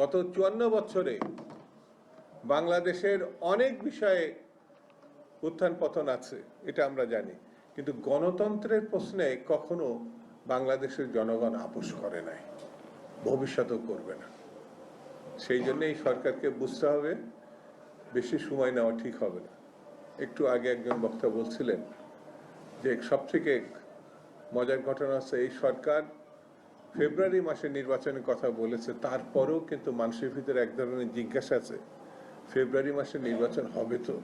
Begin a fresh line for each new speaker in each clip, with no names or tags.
গত চুয়ান্ন বছরে বাংলাদেশের অনেক বিষয়ে উত্থান পতন আছে, এটা আমরা জানি। কিন্তু গণতন্ত্রের প্রশ্নে কখনো বাংলাদেশের জনগণ আপোষ করে নাই। ভবিষ্যতেও করবে না। সেই জন্য এই সরকারকে বুঝতে হবে, বেশি সময় নেওয়া ঠিক হবে না। একটু আগে একজন বক্তা বলছিলেন যে সব থেকে মজার ঘটনা হচ্ছে এই সরকার ফেব্রুয়ারি মাসে নির্বাচনের কথা বলেছে, তারপরেও কিন্তু মানুষের ভিতরে এক ধরনের জিজ্ঞাসা আছে, ফেব্রুয়ারি মাসে নির্বাচন হবে তো?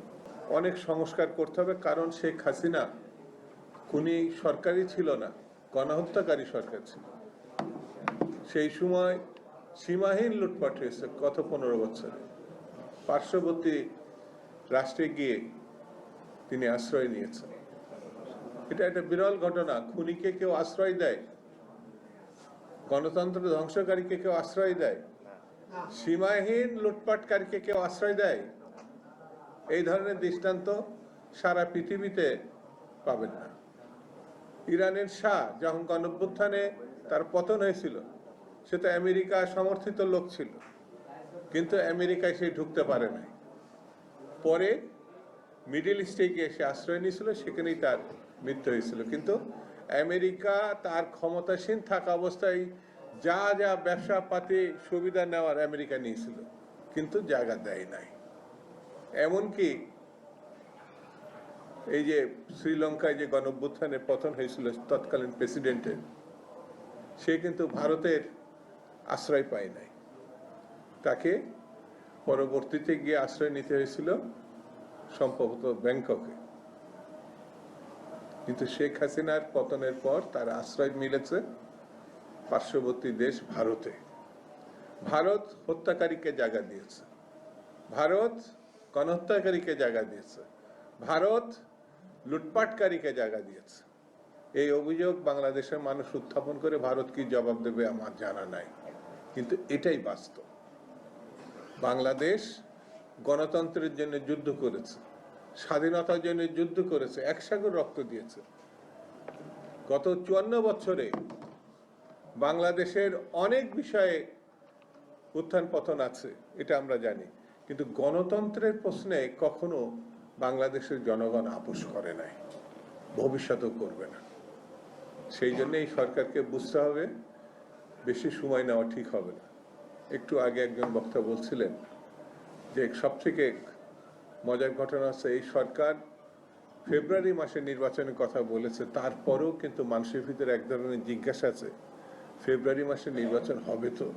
অনেক সংস্কার করতে হবে, কারণ শেখ হাসিনা খুনি সরকারই ছিল না, গণহত্যাকারী সরকার ছিল। সেই সময় সীমাহীন লুটপাট হয়েছে গত পনেরো বছরে। পার্শ্ববর্তী রাষ্ট্রে গিয়ে তিনি আশ্রয় নিয়েছেন। এটা একটা বিরল ঘটনা, খুনিকে কেউ আশ্রয় দেয় গণতন্ত্র ধ্বংসকারীকে কেউ আশ্রয় দেয়? সীমাহীন লুটপাটকারীকে কেউ আশ্রয় দেয়? এই ধরনের দৃষ্টান্ত সারা পৃথিবীতে পাবেন না। ইরানের শাহ যখন গণভ্যুত্থানে তার পতন হয়েছিল সে তো আমেরিকা সমর্থিত লোক ছিল কিন্তু আমেরিকায় সে ঢুকতে পারে নাই। পরে মিডিল ইস্টে গিয়ে সে আশ্রয় নিয়েছিল সেখানেই তার মৃত্যু হয়েছিল। কিন্তু আমেরিকা তার ক্ষমতাসীন থাকা অবস্থায় যা যা ব্যবসা পাতি সুবিধা নেওয়ার আমেরিকা নিয়েছিল, কিন্তু জায়গা দেয় নাই। এমনকি এই যে শ্রীলঙ্কায় যে গণভ্যুত্থানের পতন হয়েছিল তৎকালীন প্রেসিডেন্টের সে কিন্তু ভারতের আশ্রয় পায় নাই। তাকে পরবর্তীতে গিয়ে আশ্রয় নিতে হয়েছিল সম্ভবত ব্যাংককে। কিন্তু শেখ হাসিনার পতনের পর তার আশ্রয় মিলেছে পার্শ্ববর্তী দেশ ভারতে। ভারত হত্যাকারীকে জায়গা দিয়েছে। ভারত গণহত্যাকারীকে জায়গা দিয়েছে। ভারত লুটপাটকারীকে জায়গা দিয়েছে। এই অভিযোগ বাংলাদেশের মানুষ উত্থাপন করে ভারত কি জবাব দেবে আমার জানা নাই। কিন্তু এটাই বাস্তব। বাংলাদেশ গণতন্ত্রের জন্য যুদ্ধ করেছে। স্বাধীনতার জন্য যুদ্ধ করেছে একসাগর রক্ত দিয়েছে। গত চুয়ান্ন বছরে বাংলাদেশের অনেক বিষয়ে উত্থান পতন আছে, এটা আমরা জানি। কিন্তু গণতন্ত্রের প্রশ্নে কখনো বাংলাদেশের জনগণ আপোষ করে নাই, ভবিষ্যতেও করবে না। সেই জন্য এই সরকারকে বুঝতে হবে, বেশি সময় নেওয়া ঠিক হবে না। একটু আগে একজন বক্তা বলছিলেন যে সব থেকে মজার ঘটনা হচ্ছে এই সরকার ফেব্রুয়ারি মাসে নির্বাচনের কথা বলেছে, তারপরেও কিন্তু মানুষের ভিতরে এক ধরনের জিজ্ঞাসা আছে, ফেব্রুয়ারি মাসে নির্বাচন হবে তো?